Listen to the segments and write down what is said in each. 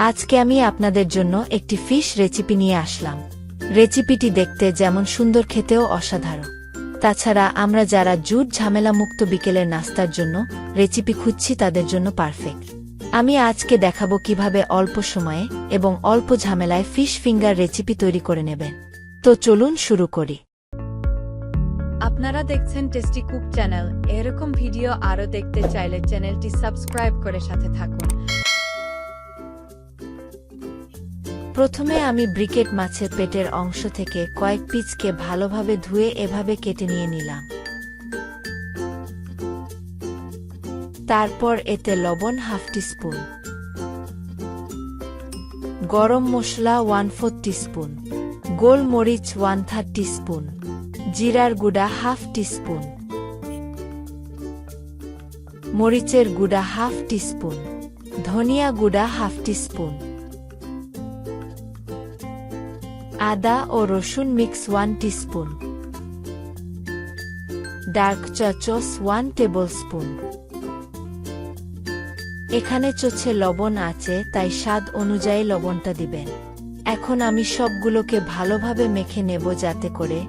আজকে আমি আপনাদের জন্য একটি ফিশ রেসিপি নিয়ে আসলাম। রেসিপিটি দেখতে যেমন সুন্দর, খেতেও অসাধারণ। তাছাড়া আমরা যারা জুট ঝামেলা মুক্ত বিকেলের নাস্তার জন্য রেসিপি খুঁজছি, তাদের জন্য পারফেক্ট। আমি আজকে দেখাবো কীভাবে অল্প সময়ে এবং অল্প ঝামেলায় ফিশ ফিঙ্গার রেসিপি তৈরি করে নেবেন। তো চলুন শুরু করি। আপনারা দেখছেন টেস্টি কুক চ্যানেল। এরকম ভিডিও আরও দেখতে চাইলে চ্যানেলটি সাবস্ক্রাইব করে সাথে থাকুন। প্রথমে আমি ব্রিকেট মাছের পেটের অংশ থেকে কয়েক পিচকে ভালোভাবে ধুয়ে এভাবে কেটে নিয়ে নিলাম। তারপর এতে লবণ হাফ টিস্পুন। গরম মশলা ওয়ান ফোর টিস্পুন। গোলমরিচ ওয়ান থার্ড টিস্পুন। জিরার গুঁড়া হাফ টিস্পুন। মরিচের গুঁড়া হাফ টিস্পুন। ধনিয়া গুঁড়া হাফ টিস্পুন। আদা ও রসুন মিক্স ওয়ান টিস্পুন ডার্ক চাচস ওয়ান টেবল স্পুন এখানে চোচ্ছে লবণ আছে, তাই স্বাদ অনুযায়ী লবণটা দিবেন। এখন আমি সবগুলোকে ভালোভাবে মেখে নেব যাতে করে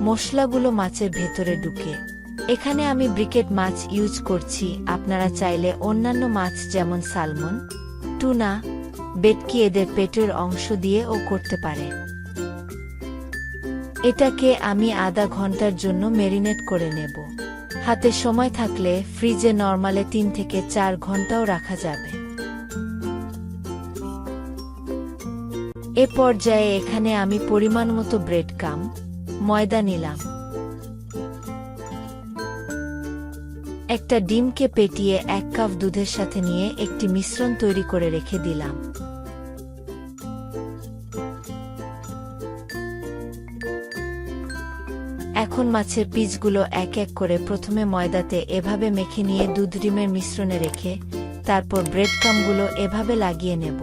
মশলাগুলো মাছের ভেতরে ঢুকে। এখানে আমি ব্রিকেট মাছ ইউজ করছি, আপনারা চাইলে অন্যান্য মাছ যেমন সালমন, টুনা, বেটকি এদের পেটের অংশ দিয়ে ও করতে পারে। এটাকে আমি আধা ঘণ্টার জন্য মেরিনেট করে নেব। হাতে সময় থাকলে ফ্রিজে নর্মালে তিন থেকে চার ঘন্টাও রাখা যাবে। এ পর্যায়ে এখানে আমি পরিমাণ মতো ব্রেড কাম, ময়দা নিলাম। একটা ডিমকে পেটিয়ে এক কাপ দুধের সাথে নিয়ে একটি মিশ্রণ তৈরি করে রেখে দিলাম। এখন মাছের পিসগুলো এক এক করে প্রথমে ময়দাতে এভাবে মেখে নিয়ে দুধ ডিমের মিশ্রণে রেখে, তারপর ব্রেড কামগুলো এভাবে লাগিয়ে নেব।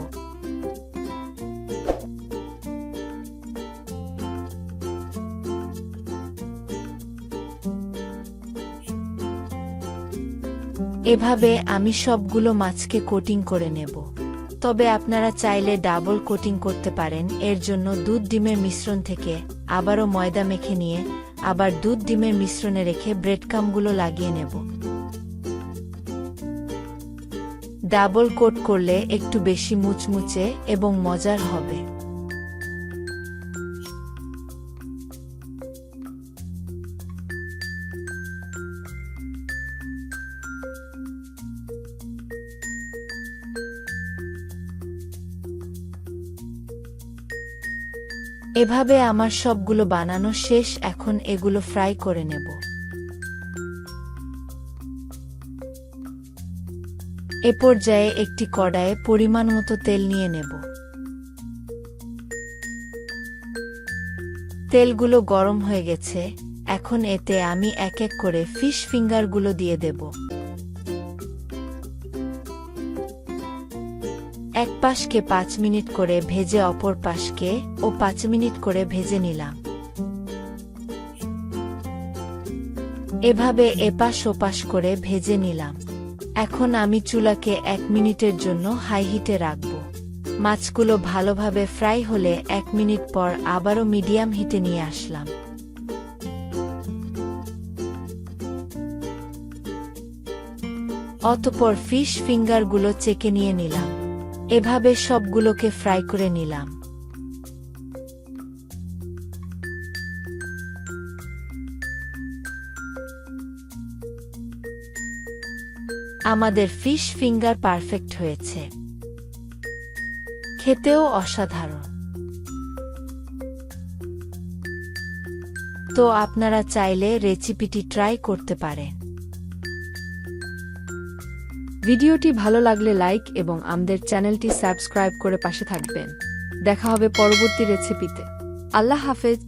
এভাবে আমি সবগুলো মাছকে কোটিং করে নেব। তবে আপনারা চাইলে ডাবল কোটিং করতে পারেন। এর জন্য দুধ ডিমের মিশ্রণ থেকে আবারও ময়দা মেখে নিয়ে আবার দুধ ডিমের মিশ্রণে রেখে ব্রেডকামগুলো লাগিয়ে নেব। ডাবল কোট করলে একটু বেশি মুচমুচে এবং মজার হবে। এভাবে আমার সবগুলো বানানো শেষ, এখন এগুলো ফ্রাই করে নেব। এ পর্যায়ে একটি কড়ায়ে পরিমাণ মতো তেল নিয়ে নেব। তেলগুলো গরম হয়ে গেছে, এখন এতে আমি এক এক করে ফিশ ফিঙ্গারগুলো দিয়ে দেব। এক পাশকে পাঁচ মিনিট করে ভেজে অপর পাশকে ও পাঁচ মিনিট করে ভেজে নিলাম। এভাবে এপাশ ওপাশ করে ভেজে নিলাম। এখন আমি চুলাকে এক মিনিটের জন্য হাই হিটে রাখব। মাছগুলো ভালোভাবে ফ্রাই হলে এক মিনিট পর আবারও মিডিয়াম হিটে নিয়ে আসলাম। অতপর ফিশ ফিঙ্গারগুলো চেকে নিয়ে নিলাম। এভাবে সবগুলোকে ফ্রাই করে নিলাম। আমাদের ফিশ ফিঙ্গার পারফেক্ট হয়েছে। খেতেও অসাধারণ। তো আপনারা চাইলে রেসিপিটি ট্রাই করতে পারেন। ভিডিওটি ভালো লাগলে লাইক এবং আমাদের চ্যানেলটি সাবস্ক্রাইব করে পাশে থাকবেন। দেখা হবে পরবর্তী রেসিপিতে। আল্লাহ হাফেজ।